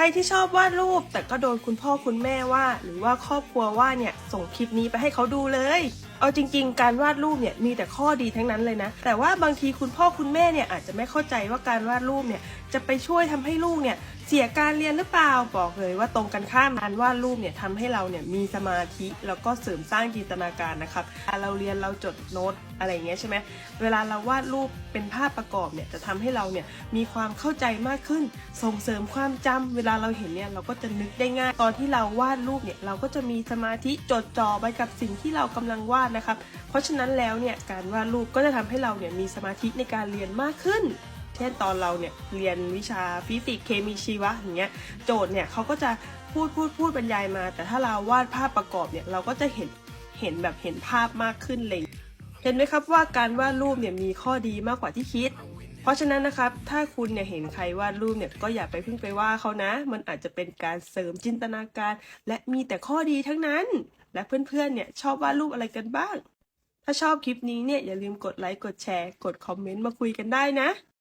ใครที่ชอบวาดรูป แต่ก็โดนคุณพ่อคุณแม่ว่า หรือว่าครอบครัวว่าเนี่ยส่งคลิปนี้ไปให้เขาดูเลย เอาจริง ๆ การวาดรูปเนี่ยมีแต่ข้อดีทั้งนั้นเลยนะ แต่ว่าบางทีคุณพ่อคุณแม่เนี่ยอาจจะไม่เข้าใจว่าการวาดรูปเนี่ยจะไปช่วยทำให้ลูกเนี่ยเสียการเรียนหรือเปล่าบอกเลยว่าตรงกันข้ามการวาดรูปเนี่ยทำให้เราเนี่ยมีสมาธิแล้วก็เสริมสร้างจินตนาการนะครับเวลาเราเรียนเราจดโน้ตอะไรอย่างเงี้ยใช่ไหมเวลาเราวาดรูปเป็นภาพประกอบเนี่ยจะทำให้เราเนี่ยมีความเข้าใจมากขึ้น ส่งเสริมความจำเวลาเราเห็นเนี่ยเราก็จะนึกได้ง่าย ตอนที่เราวาดรูปเนี่ยเราก็จะมีสมาธิจดจ่อไปกับสิ่งที่เรากำลังวาดนะครับ เพราะฉะนั้นแล้วเนี่ยการวาดรูปก็จะทำให้เราเนี่ยมีสมาธิในการเรียนมากขึ้น เช่นตอนเราเนี่ยเรียนวิชาฟิสิกส์เคมีชีวะอย่างเงี้ยโจทย์เนี่ยเขาก็จะพูดพูดพูดบรรยายมา แต่ถ้าเราวาดภาพประกอบเนี่ยเราก็จะเห็นเห็นแบบเห็นภาพมากขึ้นเลย เห็นไหมครับว่าการวาดรูปเนี่ยมีข้อดีมากกว่าที่คิด เพราะฉะนั้นนะครับถ้าคุณเนี่ยเห็นใครวาดรูปเนี่ยก็อย่าไปพิ่งไปว่าเขานะ มันอาจจะเป็นการเสริมจินตนาการ และมีแต่ข้อดีทั้งนั้น และเพื่อนๆเนี่ยชอบวาดรูปอะไรกันบ้าง ถ้าชอบคลิปนี้เนี่ยอย่าลืมกดไลค์กดแชร์ กดคอมเมนต์มาคุยกันได้นะ